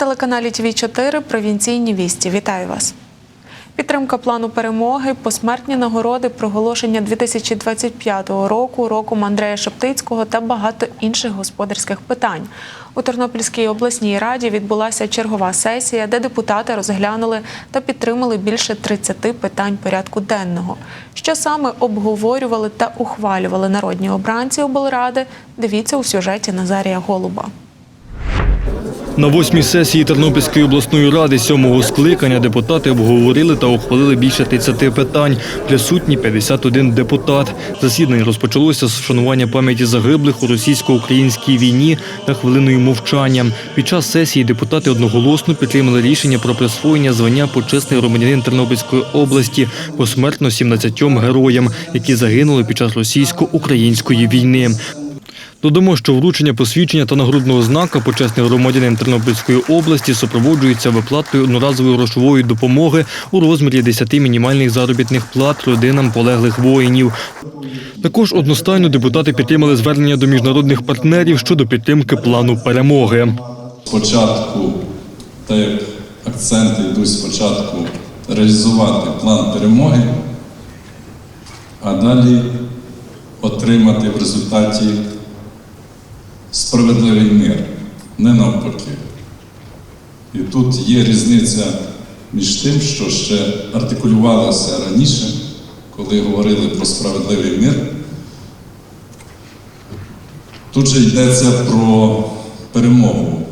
На телеканалі ТВ 4 провінційні вісті. Вітаю вас. Підтримка плану перемоги, посмертні нагороди, проголошення 2025 року, роком Андрея Шептицького та багато інших господарських питань. У Тернопільській обласній раді відбулася чергова сесія, де депутати розглянули та підтримали більше 30 питань порядку денного. Що саме обговорювали та ухвалювали народні обранці облради, дивіться у сюжеті Назарія Голуба. На восьмій сесії Тернопільської обласної ради сьомого скликання депутати обговорили та ухвалили більше 30 питань. Присутні 51 депутат. Засідання розпочалося з вшанування пам'яті загиблих у російсько-українській війні та хвилиною мовчання. Під час сесії депутати одноголосно підтримали рішення про присвоєння звання почесний громадянин Тернопільської області посмертно 17 героям, які загинули під час російсько-української війни. Додамо, що вручення посвідчення та нагрудного знака почесний громадянин Тернопільської області супроводжується виплатою одноразової грошової допомоги у розмірі 10 мінімальних заробітних плат родинам полеглих воїнів. Також одностайно депутати підтримали звернення до міжнародних партнерів щодо підтримки плану перемоги. спочатку, так як акценти йдуть спочатку реалізувати план перемоги, а далі отримати в результаті справедливий мир, не навпаки. І тут є різниця між тим, що ще артикулювалося раніше, коли говорили про справедливий мир. Тут же йдеться про перемогу.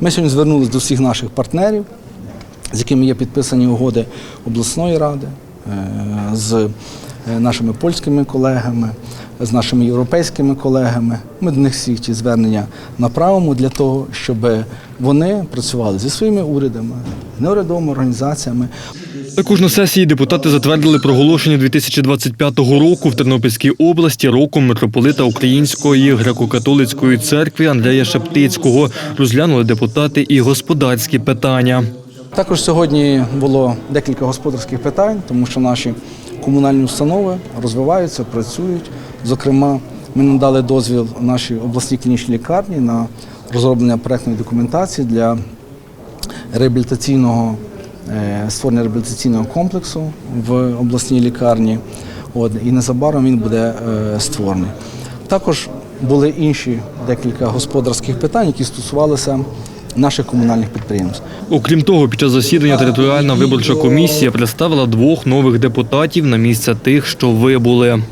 Ми сьогодні звернулися до всіх наших партнерів, з якими є підписані угоди обласної ради, е, з нашими польськими колегами, з нашими європейськими колегами. Ми до них всіх ці звернення направимо для того, щоб вони працювали зі своїми урядами, неурядовими організаціями. Також на сесії депутати затвердили проголошення 2025 року в Тернопільській області роком митрополита Української греко-католицької церкви Андрея Шептицького. Розглянули депутати і господарські питання. Також сьогодні було декілька господарських питань, тому що наші комунальні установи розвиваються, працюють. Зокрема, ми надали дозвіл нашій обласній клінічній лікарні на розроблення проектної документації для реабілітаційного е, створення реабілітаційного комплексу в обласній лікарні. От, і незабаром він буде е, створений. Також були інші декілька господарських питань, які стосувалися наших комунальних підприємств. Окрім того, під час засідання територіальна виборча комісія представила двох нових депутатів на місце тих, що вибули.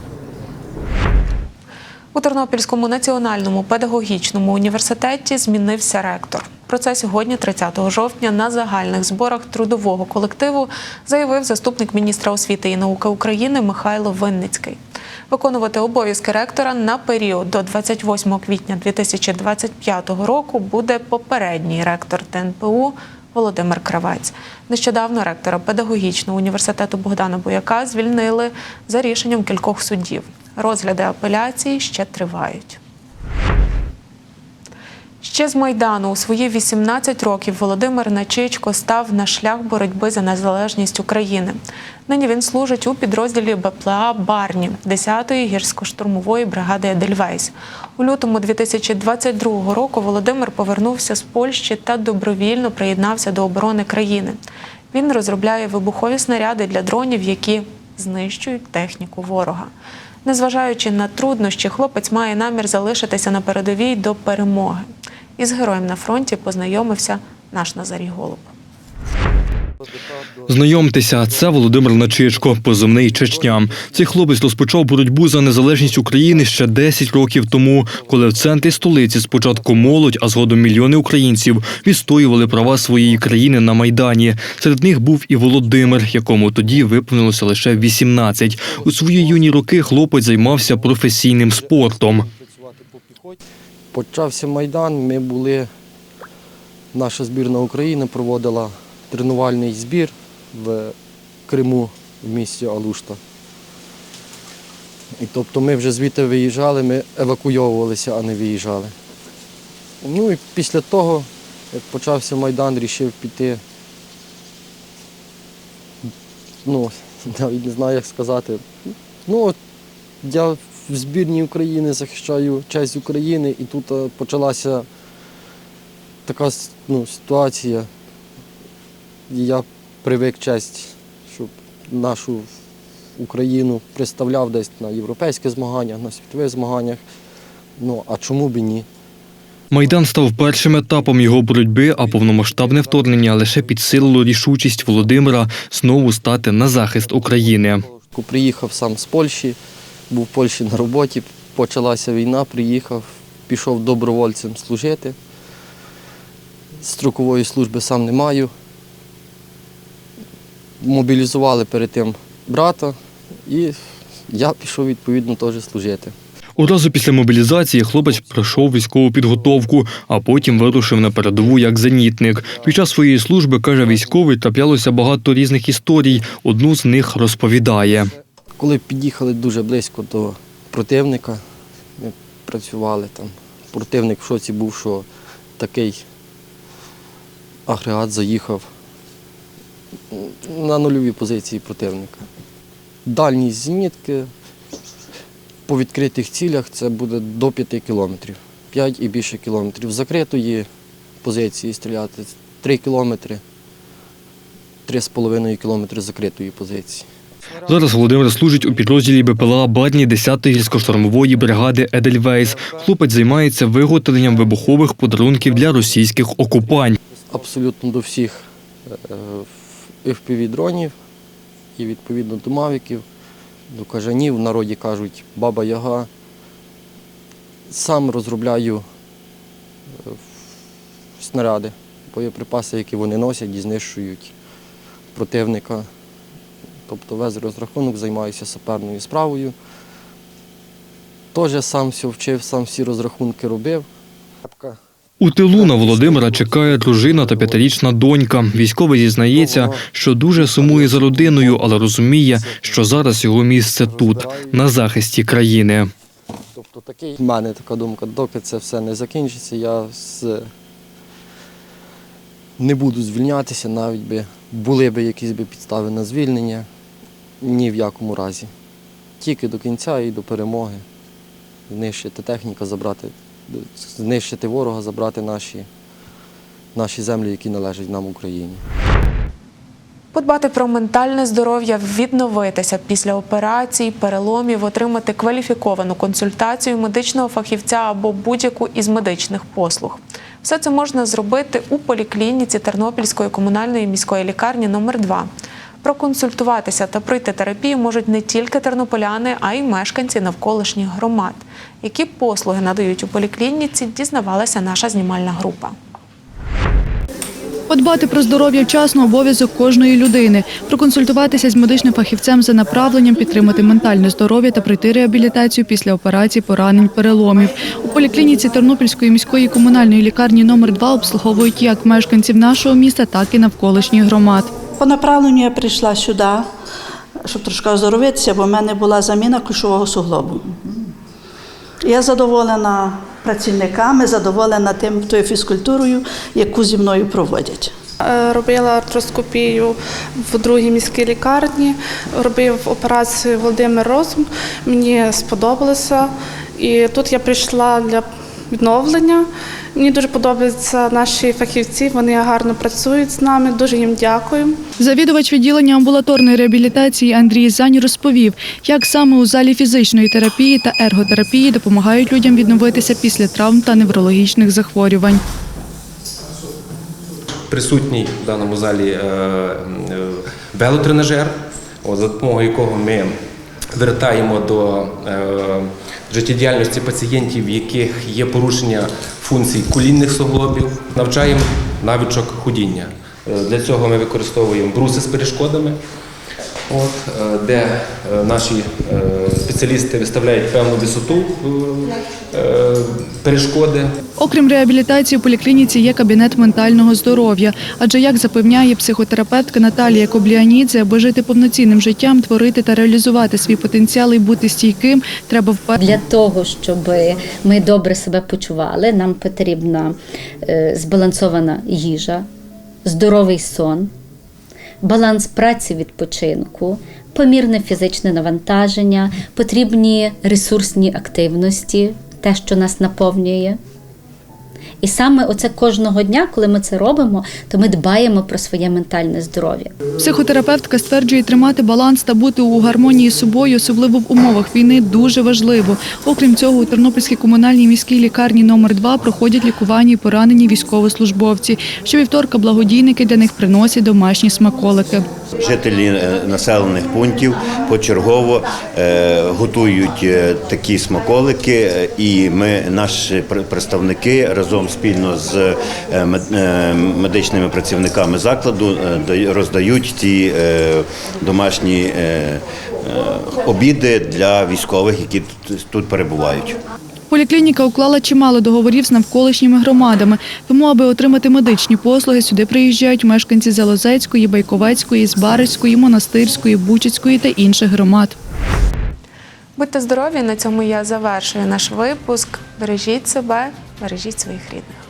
У Тернопільському національному педагогічному університеті змінився ректор. Про це сьогодні, 30 жовтня, на загальних зборах трудового колективу заявив заступник міністра освіти і науки України Михайло Винницький. Виконувати обов'язки ректора на період до 28 квітня 2025 року буде попередній ректор ТНПУ Володимир Кравець. Нещодавно ректора педагогічного університету Богдана Бояка звільнили за рішенням кількох суддів. Розгляди апеляції ще тривають. Ще з Майдану у свої 18 років Володимир Начичко став на шлях боротьби за незалежність України. Нині він служить у підрозділі БПЛА Барні 10-ї гірсько-штурмової бригади Едельвейс. У лютому 2022 року Володимир повернувся з Польщі та добровільно приєднався до оборони країни. Він розробляє вибухові снаряди для дронів, які знищують техніку ворога. Незважаючи на труднощі, хлопець має намір залишитися на передовій до перемоги. Із героєм на фронті познайомився наш Назарій Голуб. Знайомтеся, це Володимир Начичко, позивний Чечня. Цей хлопець розпочав боротьбу за незалежність України ще 10 років тому, коли в центрі столиці спочатку молодь, а згодом мільйони українців відстоювали права своєї країни на майдані. Серед них був і Володимир, якому тоді виповнилося лише 18. У свої юні роки хлопець займався професійним спортом. Почався Майдан, ми були, наша збірна України проводила тренувальний збір в Криму в місті Алушта. І тобто ми вже звідти виїжджали, ми евакуйовувалися, а не виїжджали. Ну і після того, як почався Майдан, вирішив піти. Ну, навіть не знаю, як сказати. Ну, я в збірній України захищаю честь України, і тут е, почалася така ну, ситуація. Я привик честь, щоб нашу Україну представляв десь на європейських змаганнях, на світових змаганнях. Ну, а чому б і ні? Майдан став першим етапом його боротьби, а повномасштабне вторгнення лише підсилило рішучість Володимира знову стати на захист України. Приїхав сам з Польщі, був в Польщі на роботі, почалася війна, приїхав, пішов добровольцем служити. Строкової служби сам не маю. Мобілізували перед тим брата і я пішов відповідно теж служити. Одразу після мобілізації хлопець пройшов військову підготовку, а потім вирушив на передову як зенітник. Під час своєї служби, каже військовий, траплялося багато різних історій. Одну з них розповідає. Коли під'їхали дуже близько до противника, ми працювали там. Противник в шоці був, що такий агрегат заїхав на нульові позиції противника. Дальність зенітки по відкритих цілях це буде до 5 кілометрів. 5 і більше кілометрів. З закритої позиції стріляти 3 кілометри, 3,5 кілометри закритої позиції. Зараз Володимир служить у підрозділі БПЛА Бадні 10-ї гірсько-штурмової бригади Едельвейс. Хлопець займається виготовленням вибухових подарунків для російських окупань. абсолютно до всіх fpv дронів і відповідно до мавіків, до кажанів. В народі кажуть баба Яга. Сам розробляю е, снаряди, боєприпаси, які вони носять і знищують противника. Тобто весь розрахунок займаюся саперною справою. Теж сам все вчив, сам всі розрахунки робив. У тилу на Володимира чекає дружина та п'ятирічна донька. Військовий зізнається, що дуже сумує за родиною, але розуміє, що зараз його місце тут, на захисті країни. Тобто такий в мене така думка, доки це все не закінчиться, я з... не буду звільнятися, навіть би були б якісь би підстави на звільнення. Ні в якому разі. Тільки до кінця і до перемоги. Знищити техніку, забрати, знищити ворога, забрати наші, наші землі, які належать нам Україні. Подбати про ментальне здоров'я, відновитися після операцій, переломів, отримати кваліфіковану консультацію медичного фахівця або будь-яку із медичних послуг. Все це можна зробити у поліклініці Тернопільської комунальної міської лікарні номер 2 Проконсультуватися та пройти терапію можуть не тільки тернополяни, а й мешканці навколишніх громад. Які послуги надають у поліклініці, дізнавалася наша знімальна група. Подбати про здоров'я вчасно обов'язок кожної людини, проконсультуватися з медичним фахівцем за направленням, підтримати ментальне здоров'я та пройти реабілітацію після операцій, поранень, переломів. У поліклініці Тернопільської міської комунальної лікарні номер 2 обслуговують як мешканців нашого міста, так і навколишніх громад. По направленню я прийшла сюди, щоб трошки оздоровитися, бо в мене була заміна ключового суглобу. Я задоволена працівниками, задоволена тим тою фізкультурою, яку зі мною проводять. Е, Робила артроскопію в другій міській лікарні, робив операцію Володимир Розум. Мені сподобалося. І тут я прийшла для відновлення. Мені дуже подобаються наші фахівці, вони гарно працюють з нами. Дуже їм дякую. Завідувач відділення амбулаторної реабілітації Андрій Зань розповів, як саме у залі фізичної терапії та ерготерапії допомагають людям відновитися після травм та неврологічних захворювань. присутній в даному залі е, е, велотренажер, за допомогою якого ми вертаємо до е, життєдіяльності пацієнтів, в яких є порушення функцій колінних суглобів, навчаємо навичок ходіння. Е, Для цього ми використовуємо бруси з перешкодами, от, е, де е, наші е, спеціалісти виставляють певну висоту перешкоди. Окрім реабілітації, у поліклініці є кабінет ментального здоров'я. Адже, як запевняє психотерапевтка Наталія Кобліанідзе, аби жити повноцінним життям, творити та реалізувати свій потенціал і бути стійким, треба вперше. Для того, щоб ми добре себе почували, нам потрібна збалансована їжа, здоровий сон, баланс праці відпочинку, помірне фізичне навантаження, потрібні ресурсні активності, те, що нас наповнює. І саме оце кожного дня, коли ми це робимо, то ми дбаємо про своє ментальне здоров'я. Психотерапевтка стверджує, тримати баланс та бути у гармонії з собою, особливо в умовах війни, дуже важливо. Окрім цього, у Тернопільській комунальній міській лікарні номер 2 проходять лікування і поранені військовослужбовці. Щовівторка благодійники для них приносять домашні смаколики. Жителі е, населених пунктів почергово е, готують е, такі смаколики, і ми, наші представники, разом спільно з мед- медичними працівниками закладу роздають ці домашні обіди для військових, які тут перебувають. Поліклініка уклала чимало договорів з навколишніми громадами. Тому, аби отримати медичні послуги, сюди приїжджають мешканці Залозецької, Байковецької, Збариської, Монастирської, Бучицької та інших громад. Будьте здорові! На цьому я завершую наш випуск. Бережіть себе, бережіть своїх рідних.